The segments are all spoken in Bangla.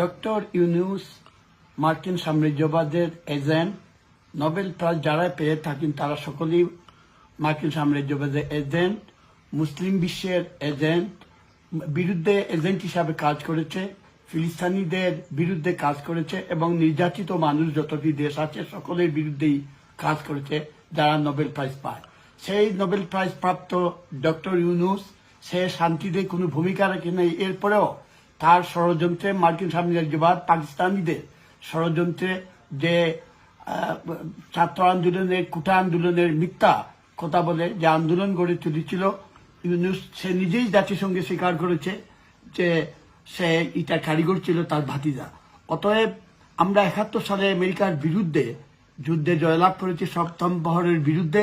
ডক্টর ইউনুস মার্কিন সাম্রাজ্যবাদের এজেন্ট, নোবেল প্রাইজ যারা পেয়ে থাকেন তারা সকলেই মার্কিন সাম্রাজ্যবাদের এজেন্ট, মুসলিম বিশ্বের এজেন্ট, বিরুদ্ধে এজেন্ট হিসাবে কাজ করেছে, ফিলিস্তানিদের বিরুদ্ধে কাজ করেছে এবং নির্যাতিত মানুষ যতটি দেশ আছে সকলের বিরুদ্ধেই কাজ করেছে যারা নোবেল প্রাইজ পায়। সেই নোবেল প্রাইজ প্রাপ্ত ডক্টর ইউনুস সে শান্তিতে কোনো ভূমিকা রাখে নাই। এরপরেও তার ষড়যন্ত্রে মার্কিন সাম্রাজ্যবাদ পাকিস্তানিদের ষড়যন্ত্রে যে ছাত্র আন্দোলনের কুটা আন্দোলনের মিথ্যা কথা বলে যে আন্দোলন গড়ে তুলেছিল ইউনুস, সে নিজেই জাতিসংঘে স্বীকার করেছে যে সে এটা কারিগর ছিল তার ভাতিজা। অতএব আমরা একাত্তর সালে আমেরিকার বিরুদ্ধে যুদ্ধে জয়লাভ করেছি, সপ্তম বহরের বিরুদ্ধে।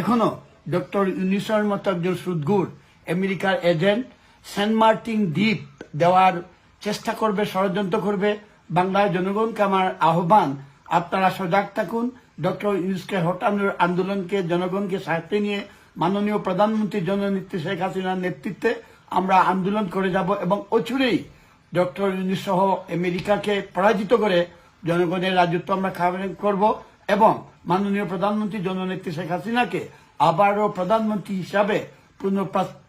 এখনও ডক্টর ইউনিসের মতো একজন সুদগুর আমেরিকার এজেন্ট সেন্ট মার্টিন দ্বীপ দেওয়ার চেষ্টা করবে, ষড়যন্ত্র করবে বাংলার জনগণকে আমার আহ্বান। আপনারা সজাগ থাকুন। ডক্টর ইউনুসকে হটানোর আন্দোলনকে জনগণকে সাথে নিয়ে মাননীয় প্রধানমন্ত্রী জননেত্রী শেখ হাসিনার নেতৃত্বে আমরা আন্দোলন করে যাব এবং অচুরেই ডক্টর ইউনিস সহ আমেরিকাকে পরাজিত করে জনগণের রাজত্ব আমরা খাওয়ান করব এবং মাননীয় প্রধানমন্ত্রী জননেত্রী শেখ হাসিনাকে আবারও প্রধানমন্ত্রী হিসাবে পুনঃ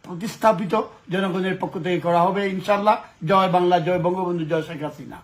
প্রতিস্থাপিত জনগণের পক্ষ থেকে করা হবে ইনশাল্লাহ জয় বাংলা জয় বঙ্গবন্ধু জয় শেখ হাসিনা।